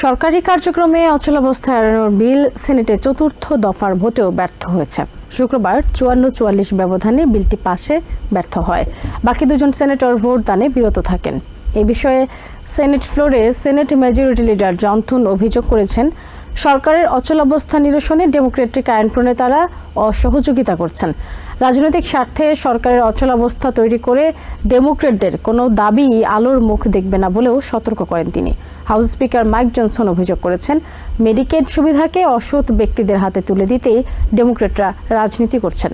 সরকারি কার্যক্রমে অচলাবস্থা এড়ানোর বিল সেনেটে চতুর্থ দফার ভোটেও ব্যর্থ হয়েছে। শুক্রবার চুয়ান্ন চুয়াল্লিশ ব্যবধানে বিলটি পাশে ব্যর্থ হয়। বাকি দুজন সেনেটর ভোট দানে বিরত থাকেন। এই বিষয়ে সেনেট ফ্লোরে সেনেট মেজরিটি লিডার জনথুন অভিযোগ করেছেন, সরকারের অচলাবস্থা নিরসনে ডেমোক্রেটিক আইন প্রণেতারা অসহযোগিতা করছেন। রাজনৈতিক স্বার্থে সরকারের অচলাবস্থা তৈরি করে ডেমোক্রেটদের কোনো দাবি আলোর মুখ দেখবে না বলেও সতর্ক করেন তিনি। হাউস স্পিকার মাইক জনসন অভিযোগ করেছেন মেডিকেড সুবিধাকে অসৎ ব্যক্তিদের হাতে তুলে দিতে ডেমোক্রেটরা রাজনীতি করছেন।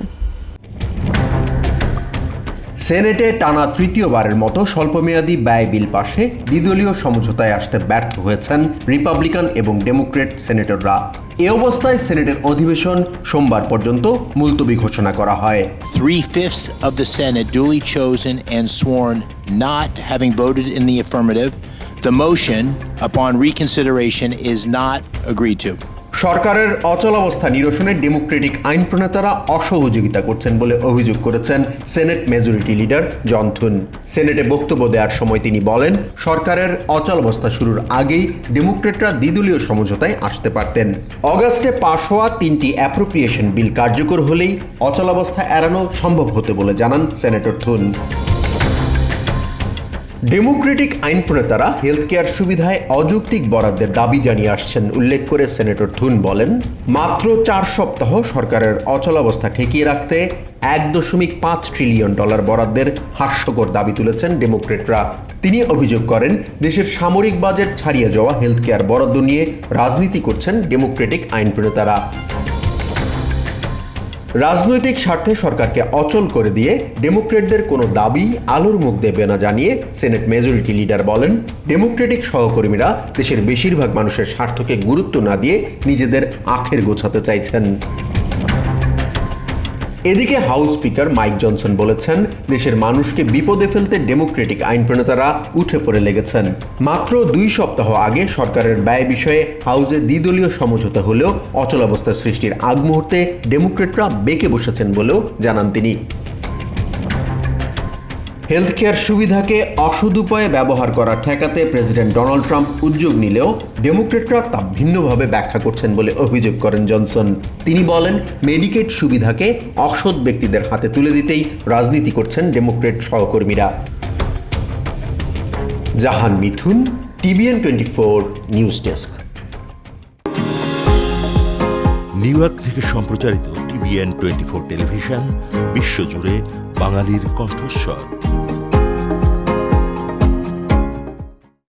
সেনেটে টানা তৃতীয়বারের মতো স্বল্পমেয়াদি ব্যয় বিল পাশে দ্বিদলীয় সমঝোতায় আসতে ব্যর্থ হয়েছেন রিপাবলিকান এবং ডেমোক্রেট সেনেটররা এ অবস্থায় সেনেটের অধিবেশন সোমবার পর্যন্ত মুলতবি ঘোষণা করা হয় The motion upon reconsideration is not agreed to. সরকারের অচলাবস্থা নিরসনে ডেমোক্রেটিক আইন প্রণেতারা অসহযোগিতা করছেন বলে অভিযোগ করেছেন senate majority leader John Thune সেনেটে বক্তব্য দেওয়ার সময় তিনি বলেন, সরকারের অচলাবস্থা শুরুর আগেই ডেমোক্রেটরা দ্বিদলীয় সমঝোতায় আসতে পারতেন। অগাস্টে পাশ হওয়া তিনটি অ্যাপ্রোপ্রিয়েশন বিল কার্যকর হলেই অচলাবস্থা এড়ানো সম্ভব হতে বলে জানান সেনেটর থুন। ডেমোক্রেটিক আইন প্রণেতারা হেলথ কেয়ার সুবিধায় অযৌক্তিক বরাদ্দের দাবি জানিয়ে আসছেন, উল্লেখ করে সেনেটর থুন বলেন, মাত্র চার সপ্তাহ সরকারের অচলাবস্থা ঠেকিয়ে রাখতে এক দশমিক পাঁচ ট্রিলিয়ন ডলার বরাদ্দের হাস্যকর দাবি তুলেছেন ডেমোক্রেটরা। তিনি অভিযোগ করেন, দেশের সামরিক বাজেট ছাড়িয়ে যাওয়া হেলথ কেয়ার বরাদ্দ নিয়ে রাজনীতি করছেন ডেমোক্রেটিক আইন প্রণেতারা রাজনৈতিক স্বার্থে সরকারকে অচল করে দিয়ে ডেমোক্রেটদের কোনো দাবি আলোর মুখ দেবে না জানিয়ে সেনেট মেজরিটি লিডার বলেন। ডেমোক্রেটিক সহকর্মীরা দেশের বেশিরভাগ মানুষের স্বার্থকে গুরুত্ব না দিয়ে নিজেদের আখের গোছাতে চাইছেন। এদিকে হাউস স্পিকার মাইক জনসন বলেছেন, দেশের মানুষকে বিপদে ফেলতে ডেমোক্রেটিক আইন প্রণেতারা উঠে পড়ে লেগেছেন। মাত্র দুই সপ্তাহ আগে সরকারের ব্যয় বিষয়ে হাউসে দ্বিদলীয় সমঝোতা হলেও অচলাবস্থা সৃষ্টির আগ মুহূর্তে ডেমোক্রেটরা বেঁকে বসেছেন বলেও জানান তিনি। হেলথ কেয়ার সুবিধাকে অসদুপায়ে ব্যবহার করা ঠেকাতে প্রেসিডেন্ট ডোনাল্ড ট্রাম্প উদ্যোগ নিলেও ডেমোক্রেটরা তা ভিন্নভাবে ব্যাখ্যা করছেন বলে অভিযোগ করেন জনসন তিনি বলেন মেডিকেড সুবিধাকে অসৎ ব্যক্তিদের হাতে তুলে দিতেই রাজনীতি করছেন ডেমোক্রেট সহকর্মীরা। Jahan Mithun TVN twenty four news desk New York থেকে সম্প্রচারিত টিভিএন টোয়েন্টি ফোর টেলিভিশন, বিশ্বজুড়ে বাঙালির কণ্ঠস্বর।